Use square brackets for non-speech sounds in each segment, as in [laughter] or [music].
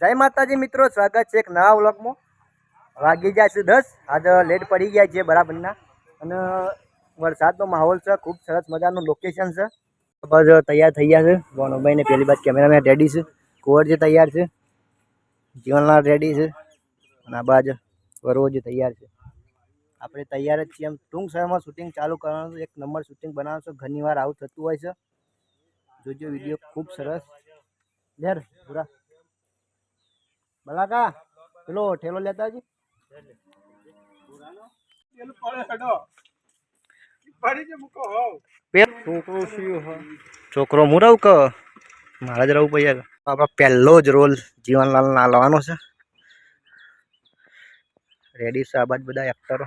જય માતાજી મિત્રો, સ્વાગત છે એક નવા વ્લોગમાં. વાગી જાય છે દસ, આજે લેટ પડી ગયા છે બરાબરના. અને વરસાદનો માહોલ છે, ખૂબ સરસ મજાનું લોકેશન છે. બસ તૈયાર થઈ ગયા છે. ભાઈને પહેલી બાદ કેમેરામેન રેડી છે. કુંવરજી તૈયાર છે, જીવનલાલ રેડી છે. અને આ બાજુ વરવોજી તૈયાર છે. આપણે તૈયાર જ છીએ એમ. ટૂંક સમયમાં શૂટિંગ ચાલુ કરવાનું એક નંબર શૂટિંગ બનાવવાનું છે. ઘણી વાર આવું થતું હોય છે. જોજો વીડિયો ખૂબ સરસ. લેર પૂરા. બલાકા પેલો ઠેલો લેતા જી છોકરો છોકરો હું રહું કે? મારે જ રહું પૈયા આપણા પહેલો જ રોલ જીવનલાલ ના લાવવાનો છે. રેડી બાદ બધા એક્ટરો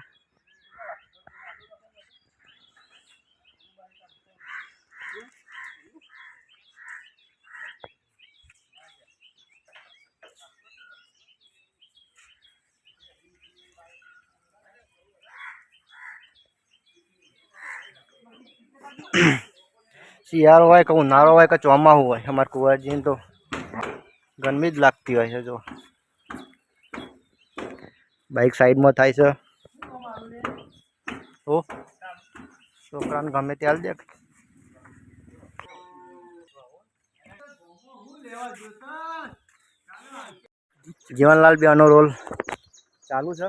[coughs] શિયાળો હોય કે ઉનાળો હોય કે ચોમાસું હોય અમારા કુંવરજીને તો ગરમી જ લાગતી હોય છે જો. બાઇક સાઈડમાં થાય છે. ઓ છોકરાને ગમે ત્યાં દે જીવનલાલ બેનો રોલ ચાલુ છે.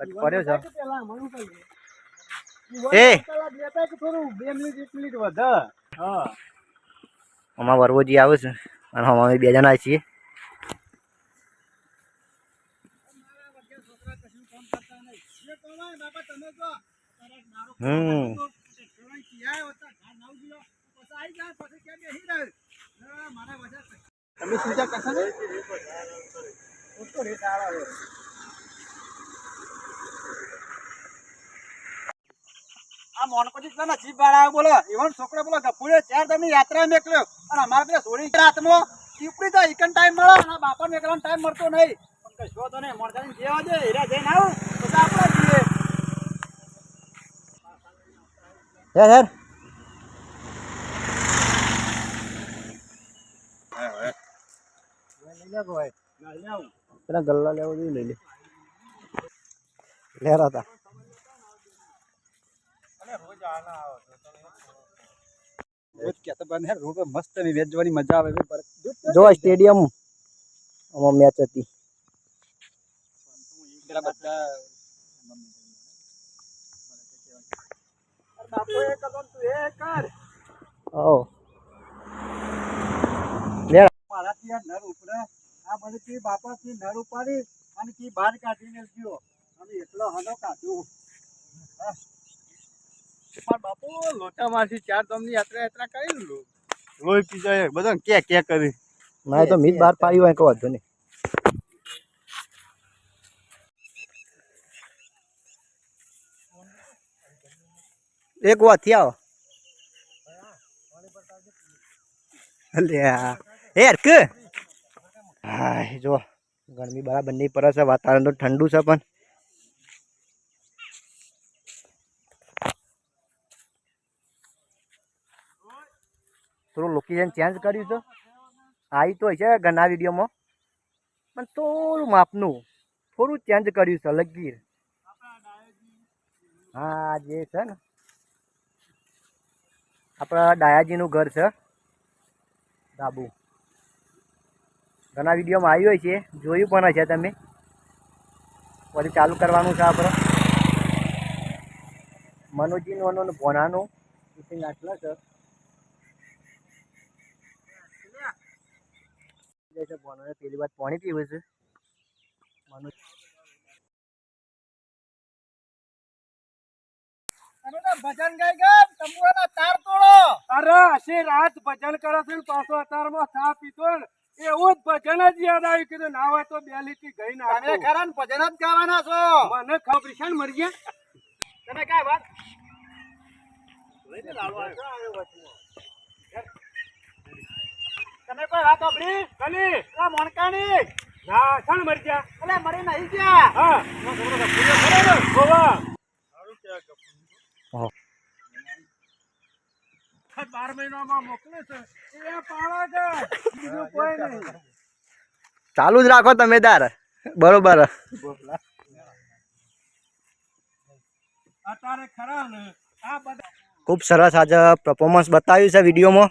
કર્યો છે? એ. અમારા વરવોજી આવે છે. અને અમે બે જણા છીએ. હમ. તમે સુજા કરશો? આ મોનકોજી પેલા નસીબ વાળા બોલો. એવન છોકરો બોલો ગફુડે ચાર તમને યાત્રા મેકલ્યો. અને અમારે પેલા સોળી રાતમાં. ટીપડી તો એકન ટાઈમ મળે અને બાપા મેકવાનો ટાઈમ મળતો નહીં. પણ કશો તો નહીં મોરજાની જેવા દે હીરા જઈને આવું તો આપણે જઈએ હે હેર પેલા ગલ્લા લેવો જોઈએ લઈ લે. લેરા હતા રોજ કહેતા બને રોડ પર મસ્તની. જોવાની મજા આવે. જો સ્ટેડિયમ આમાં મેચ હતી બાપુ થી નર ઉપાડી અને બહાર કાઢીને ગયો. અને એટલો હલો કાઢ્યું. પણ બાપુ લોટામાંથી ચાર દમની યાત્રા યાત્રા કરી લો. લોહી પી જાય બધા કે કે કરી. મારે તો મીત બહાર પાડ્યું હોય વાંધો નહીં. એક વાથી આવો. અલ્યા એ હરક હા જો ગરમી બરાબર નહીં પડે છે વાતાવરણ તો ઠંડુ છે પણ. થોડું લોકેશન ચેન્જ કર્યું છે. આવી તો છે ઘણા વિડીયોમાં. પણ થોડું માપનું, થોડું ચેન્જ કર્યું છે, લગીર. હા, જે છે ને. આપણા ડાયાજીનું ઘર છે. ડાબુ. ઘણા વિડીયોમાં આવ્યું હોય છે. જોયું પણ હશે તમે. પછી ચાલુ કરવાનું છે આપણે. મનોજીનું અને ભોનાનું શૂટિંગ આટલા છે. જાય છે ભોનાને પેલી વાત પાણી પીવું છે? મનોજ ભજન ગાઈ ગયા તંબુરાના તાર તોડો. અરે આશી રાત ભજન કરે છે ને પાછો અતારમાં ચા પીતો ને એવું જ ભજન જ યાદ આવ્યું. કીધું ના હોય તો બે લીટી ગઈ ના તમે ખરા ભજન જ ગાવાના છો. મને ખબર છે ને મરી ગયા તમે કઈ વાત તમે કોઈ વાત સાંભળી ગલી. આ મોણકાની? ના શાણ મરી ગયા. એટલે મરી નહીં ગયા. હા. બાર મહિનામાં મોકલે છે. એ પાડા છે. બીજું કોઈ નહીં. ચાલુ જ રાખો તમે તાર. બરોબર. અત્યારે ખરા ને? આ બધા ખૂબ સરસ આજે પરફોર્મન્સ બતાવ્યું છે વિડીયોમાં.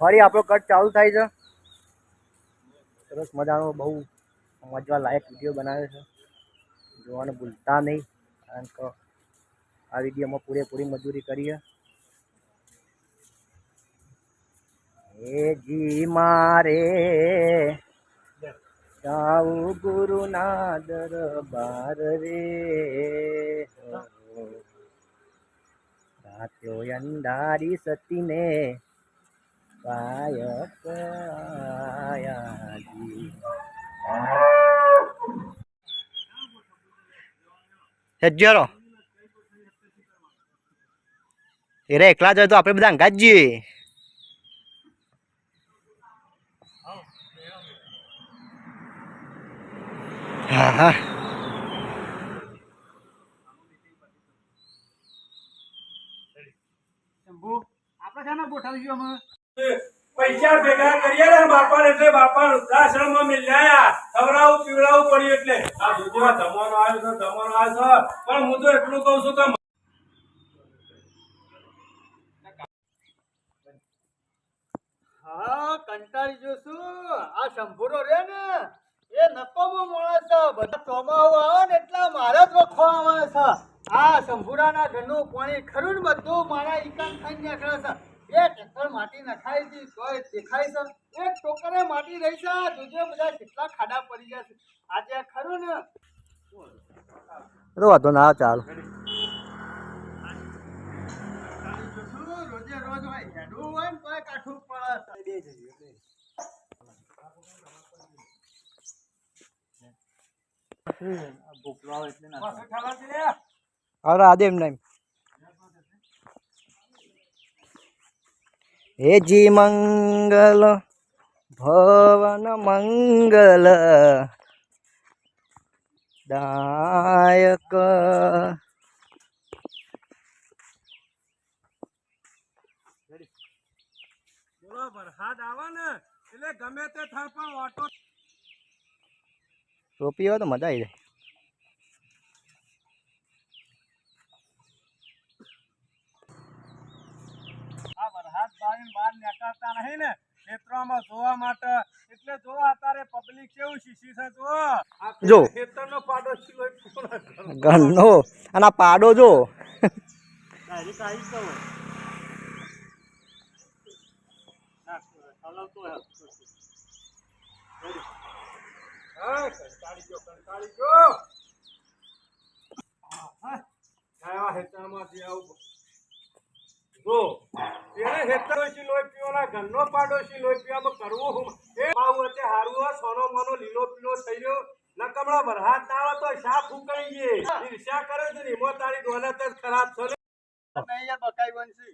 ફરી આપણો કટ ચાલુ થાય છે. સરસ મજાનો બહુ મજવા લાયક વીડિયો બનાવ્યો છે. જોવાનું ભૂલતા નહીં, કારણ કે આ વિડીયોમાં પૂરેપૂરી મજૂરી કરીએ. એ જી મારે, જાઉં ગુરુના દરબાર રે. રાત્યો અંધારી સતીને સજ્જરો એરે એકલા જ હોય તો આપણે બધા અંગાત જ જઈએ હા હા શંભુ, આપણે શાના ગોઠવીશું અમે પૈસા ભેગા કરીએ ને બાપા એટલે બાપા વૃદ્ધાશ્રમમાં મિલ્યા. ખવડાવું, પીવડાવું પડ્યું એટલે. આ બીજો જમવાનો આવ્યો છે જમવાનો આવ્યો છે પણ હું તો એટલું કહું છું કે હા, કંટાળી જોશું આ શંભુરો રે ને. એ નકોમો માણસ છે. બધા ચોમાહુ આવે ને એટલા મારે જ વખો આવે છે. આ શંભુરાના ઘરનું પાણી ખરું બધું મારા ઈકાન ખાઈ નીકળે છે. બે ટેક્ટર માટી નખાઈ હતી તોય દેખાય છે. એક ટોકરે માટી રહી છે જોજે બધા કેટલા ખાડા પડી ગયા છે. આજે ખરું ને? તો વાંધો ના ચાલ. રોજે રોજ હોય હેડું હોય ને તોય કાઠું પડે છે. પાછું ઠાલાથી લે. હવે આદે એમ નહીં. હે જી મંગલ ભવન મંગલ દાયક બોલો વરસાદ આવે ને એટલે ગમે તે થાય પણ ઓટો ટોપી હોય તો મજા આવી જાય આ વરસાદ બારીને બહાર નીકળતા નહીં ને ખેતરોમાં જોવા માટે એટલે જોવા અત્યારે પબ્લિક કેવું શીશી છે જો. ઘરનો. અને આ પાડો જો. જ. એને હેતરોશી લોહી પીવાના, ઘરનો પાડોશી લોહી પીવામાં કરવું હું? એ માવું વચ્ચે હારું સોનો મોનો લીલો પીલો થઈ ગયો. નકમણા વરસાદ ના આવે તો શા ફૂંકાઈ ગયે? ઈર્ષ્યા કરે છે ને એમાં તારી દોલત જ ખરાબ છે નહીં યાર, બકાઈ બનશે.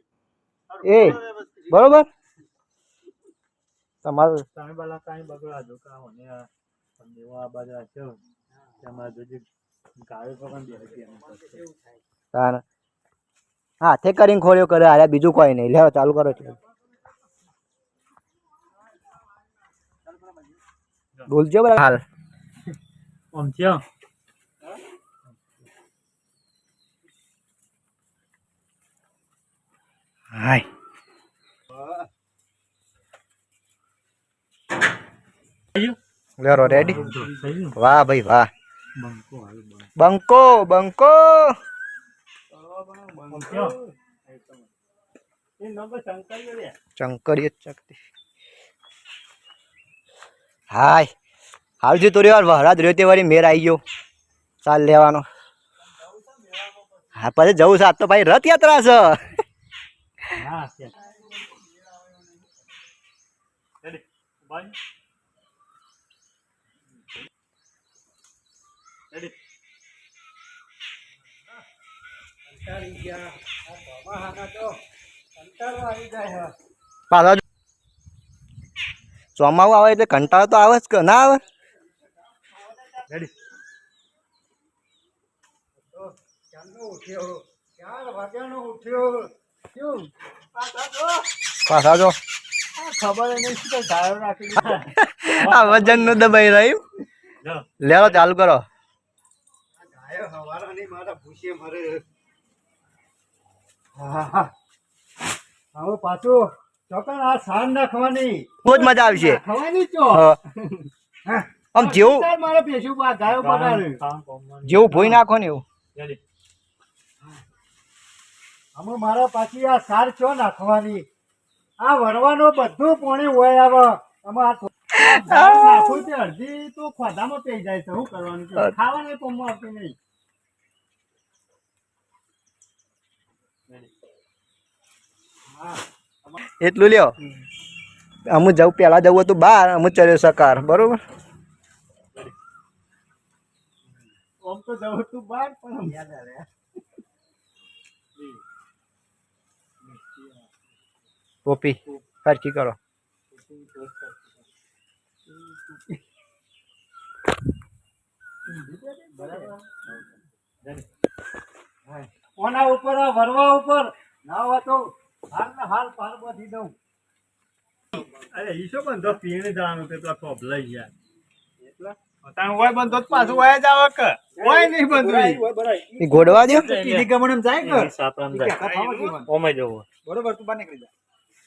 એ બરોબર? તમારું તમે બલા કાંઈ બગડા જો કામ અને આ દેવા બાજુ છે. તેમાં જોજે ગાયો પકડ દે તાર હાથે કરીને ખોલ્યો કરે અરે બીજું કોઈ નહીં. લેવો ચાલુ કરો એટલે. બોલજો બરાબર. હાલ. આમ થયો હાય. લેરો રેડી વાહ ભાઈ વાહ. બંકો બંકો. નંબર શંકર રે. ચંકરીય ચકતી હાય. હાલજી તો રહ્યો વહરાજ રહ્યો તે વાળી મેર આવી ગયો. ચાલ લેવાનો. હા પછી જવું છે આજ તો ભાઈ રથયાત્રા છે. હા છે રેડી બાય રેડી કંટાળી ગયા આ તો કંટાળો આવી જાય પાછા ચોમાવું આવે એટલે કંટાળો તો આવે જ કે ના આવે? રેડી તો ઉઠ્યો ચાર વાગ્યાનો ઉઠ્યો શું પાછા જો. ખબર નહીં શું ધારો રાખી દીધા. આ વજનનું દબાઈ રહ્યું. લેવો ચાલુ કરો. મારા ભૂસે મરે. હા હા હવે પાછું. ચોકન આ સાન નાખવાની બહુ જ મજા આવશે. ખવાની ચો. આમ જેવું મારે પેશું પા ગાયો પડાડે જેવું ભોઈ નાખો ને એવું. અમે મારા પાછી આ સાર ચો નાખવાની આ વરવાનો બધું પોણી હોય આવે. અમે આ નાખું તે અડધી તો ખોદામાં પી જાય છે. શું કરવાનું ખાવાની પોમમાં આપી નહીં. એટલું લ્યો. અમુ જવું પહેલા જવું હતું બાર અમુ ચર્યો સકાર બરોબર? કોપી સરખી કરો. કોના ઉપર વરવા ઉપર. ના હોય તો હાલ ને હાલ પાર બાંધી દઉં. અરે ઈશો બંધો? પીણે જવાનું તે પેલા કોપ લઈ ગયા. એટલા? તાણ હોય બંધો તો પાછું હોય જ આવે કે હોય નહીં બંધું એ ગોડવા દો? કીધી ગમણ જાય કે સાપરામ જીવન. ઓમે જવું. બરોબર તું બહાર નીકળી જા.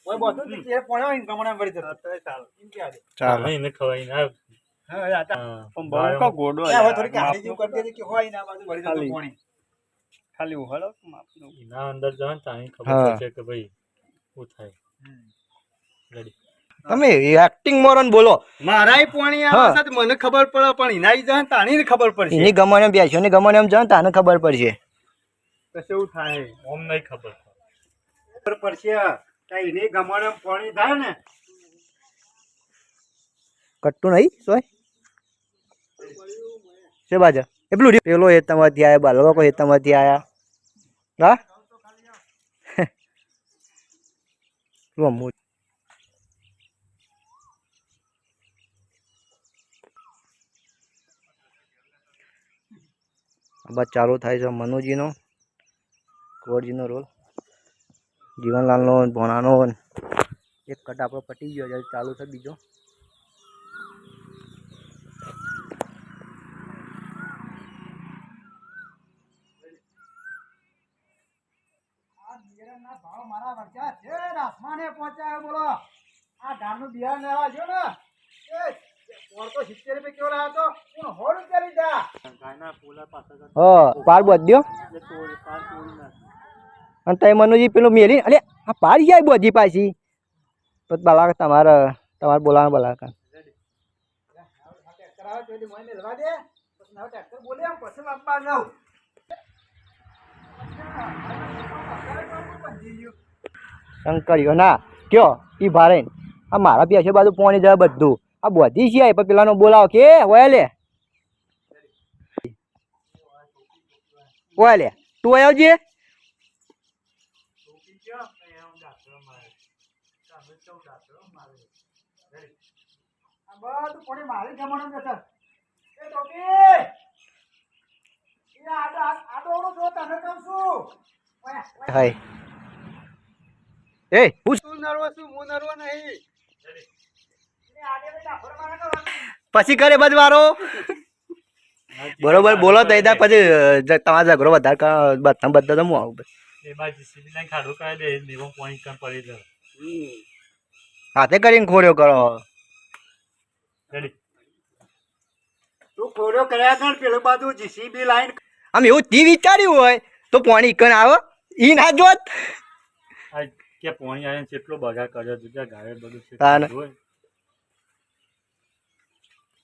ઓય બધું તે પોણ્યો હોય ને વળી જતો ચાલો. એમ કે આજે. ચાલો. એને ખવાય ના હા આ તા- પણ બહુ કા ગોડો થોડી કાઢી જેવું કરી દેજે કે હોય ને બાજુ વળી જતો ખાલી. ખાલી ઉહાડો ના અંદર જવાનું અહીં ખબર છે કે ભાઈ શું થાય. રેડી તમે એક્ટિંગ મોરન બોલો. મારાય પોણી. આવે છે મને ખબર પડે પણ ઇનાઈ જાણ તાણી ને ખબર પડશે. એની ગમણ એમ બેસ્યો ને ગમણ એમ જાણ તાને ખબર પડશે. તો શું થાય? ઓમ નહીં ખબર ખબર પડશે કે એની ગમણ એમ પોણી થાય ને. કટ્ટુ નહીં સોય? છે બાજુ? એ પેલું હેતામાંથી આવ્યા બાલવા કોઈ હેતામાંથી આયા હા બસ ચાલુ થાય છે મનુજીનો, કુંવરજીનો રોલ. જીવનલાલનો, ભોણાનો એક કટ આપણો પટી ગયો ચાલુ છે બીજો આ બિયારણના ભાવ મારા વચ્ચે છે ને આસમાને પહોંચાયો બોલો આ ધાનનું બિયારણ લેવા જો ને એ પોર તો સિત્તેર રૂપિયા કેવો લાવ્યો તો હું સો રૂપિયા લીધા ગાયના પોલા પાછળ હ પાર બધ્યો અને તમે મનુજી પેલું મેલી, અલે, આ પાર જાય બધી પાછી? તો બલા તમારે તમારે બોલાવા બોલા શંકરીઓ, ના, કયો? એ ભારે આ મારા પૈસે બાજુ પોણી જાય બધું. આ બધી છે પણ પેલાનો બોલાવો કે, હોય લે હોય લે તું આવજે આ બધું કોણે મારી જમણો બેઠા એ ટોપી એ આડો આડો ઓળો જો તને કહું છું ઓય, ઓય. હાય. એ તું નરવો છું હું નરવો નહીં પછી કરે બજવારો. બરોબર બોલો તો એદા પછી તમારા ઝઘડો વધારે ક- બધા બધા તો હું આવું ખાડું હાથે કરીને ખોડ્યો કરો. રેડી. તું ખોડ્યો કર્યા કર પેલું બાજુ જીસીબી લાઈન આમ એવું તી વિચાર્યું હોય તો પોણી ઇકન આવે ઈ ના જોત. કે પોણી આવીને કેટલો બગા કર્યો જુદા ગાય બધું છે તાને.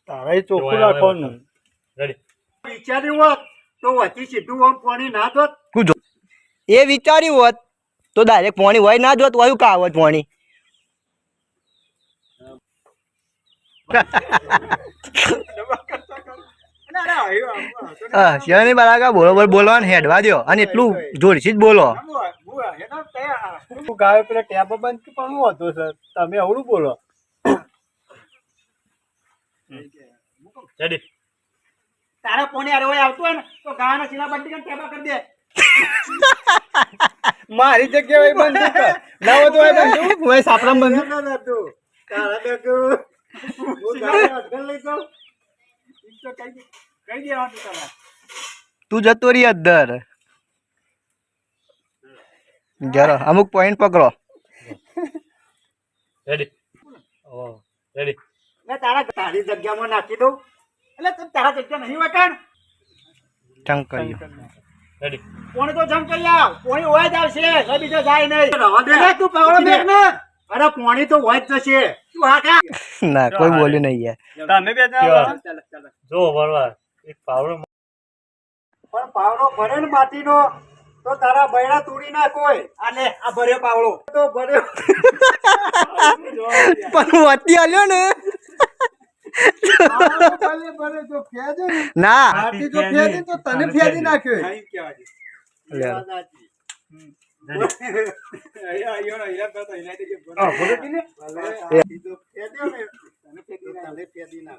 તારે ચોખ્ખું રાખવાનું. રેડી વિચાર્યું હોત તો વચ્ચે સીધું આમ પાણી ના દોત તું એ વિચાર્યું હોત તો ડાયરેક્ટ પાણી હોય ના જોત હોય કા આવત પાણી. શિવાની બરાબર બરોબર બોલવાનું હેડવા દ્યો અને એટલું જોરથી જ બોલો. ગાયો પેલા ટેપ બંધ કે પણ હું હતો સર. તમે અવળું બોલો. રેડી તારા પોણી અરે આવતો આવતું હોય ને તો ગાના ચીલા બંધ કરીને ટેબા કરી દે. મારી જગ્યાએ બંધ કર ના હોય તો હોય બંધ. હોય સાપરામ બંધ. ના તું. તારા દે કઈ તું જતો રહી અદર જરો અમુક પોઈન્ટ પકડો. રેડી ઓ રેડી મેં તારા તારી જગ્યામાં નાખી દઉં. એટલે તને તારા જગ્યા નહીં વટાણ જંગ કર્યું રેડી કોણ તો જંગ કરી આવ કોણી હોય જ આવશે. હવે બીજો જાય નહીં. તું પાવડો બેગ ને અરે પોણી તો હોય જ જશે. તું હા કા? ના કોઈ બોલ્યું નહીં યાર. તમે બે જો. વરવા એક પાવડો પણ પાવડો ભરે ને માટીનો તો તારા બૈરા તોડી નાખોય આલે આ ભર્યો પાવડો. તો ભર્યો. [laughs] પણ વાટી આલ્યો ને. [laughs] ને. તો તને ફેદી નાખ્યો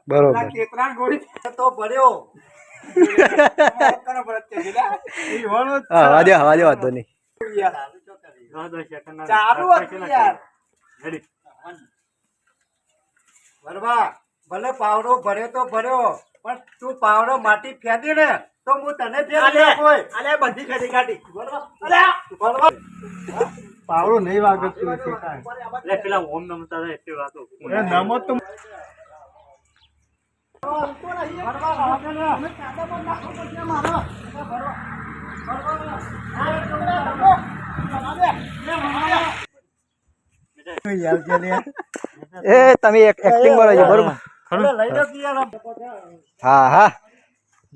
બરોબર. તો ભર્યો. [laughs] હા હવા દે હવા દે વાંધો નહીં. ચાલુ યાર. ભલે પાવડો ભર્યો તો ભર્યો પણ તું પાવડો માટી ફેંકી ને તો હું તને અલે બધી ફેદી કાઢી પાવડો નહીં વાગે તું પેલા ઓમ નમતા એટલી વાતો નમો તો એ તમે એક્ટિંગ બોલો છો બરોબર? હા. હા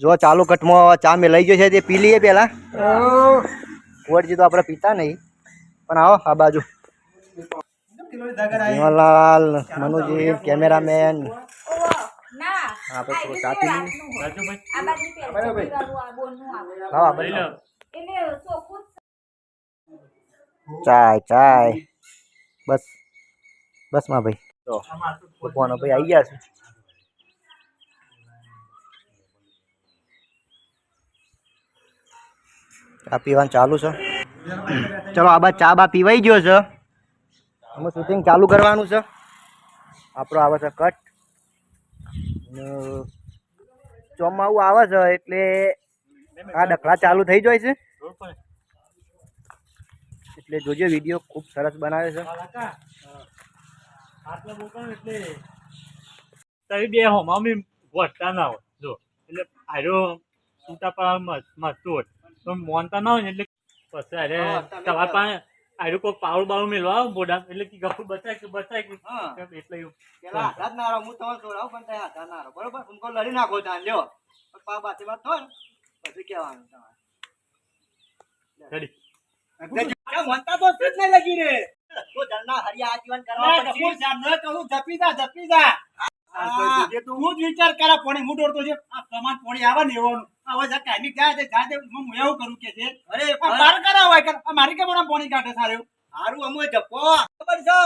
જો ચાલુ કટમાં ચા મેં લઈ ગયો છે તે પી લઈએ પેલા કોટજી તો આપણે પીતા નહીં. પણ આવો આ બાજુ. જીવનલાલ મનુજી કેમેરામેન. ના આપણે થોડું ચા પી લઈએ. હા ચાય ચાય. બસ બસમાં ભાઈ. તો ભગવાનો ભાઈ આવી ગયા છે. ચા પીવાનું ચાલુ છે. ચલો, આ બા ચા બા પીવાઈ ગયો છે. અમે શૂટિંગ ચાલુ કરવાનું છે. આપણો આવે છે કટ ચોમાવું આવે છે એટલે આ ડખલા ચાલુ થઈ જાય છે. એટલે જોજો વીડિયો ખૂબ સરસ બનાવે છે. આટલા બોલતા એટલે તારી બે હો મમ્મી વટતા ના હોય. જો એટલે આર્યો છૂટા પાડવા મસ્તું હોય. તો મોનતા ના હોય ને એટલે પછી અરે તમારા પાસે આર્યો કોઈ પાવડ બાવડ મેળવા આવો બોડા એટલે કે ગફુ બચાય કે બચાય કે એટલે પેલા હાથ ના રહો હું તમારે જોડાવું પણ ત્યાં હાથ ના રહો બરોબર ઉनको લડી નાખો ત્યાં લ્યો. પણ પા બાથી વાત ને, પછી કહેવાનું તમારે. મોનતા તો જ નહીં લગી રે તો જણના હરિયા આજીવન કરવા પડશે હું જાણનો કહું જપી જા જપી જા. તું જ વિચાર કરે પોણી હું દોડતો છે. આ સમાન પોણી આવે ને એવાનું હવે જા કાયમી જાય છે જાય હું એવું કરું કે છે અરે બાર કરા હોય કર મારી કેમ આમ પોણી કાઢે સારું? હારું અમુ જપો. ખબર છે?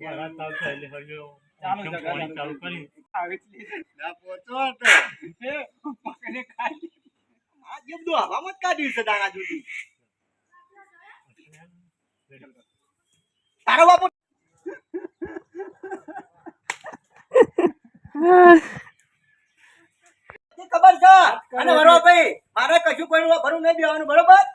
મારા થાય એટલે હરિયો ચાલુ કરી ના પોચો હતો પકડે ખાઈ આ જે બધું હવામાં જ કાઢ્યું છે દાણા જુદી. તારો બાપુ [laughs] ખબર છે? અને વરવા ભાઈ મારે કશું કોઈ ભરું નહીં દેવાનું બરોબર?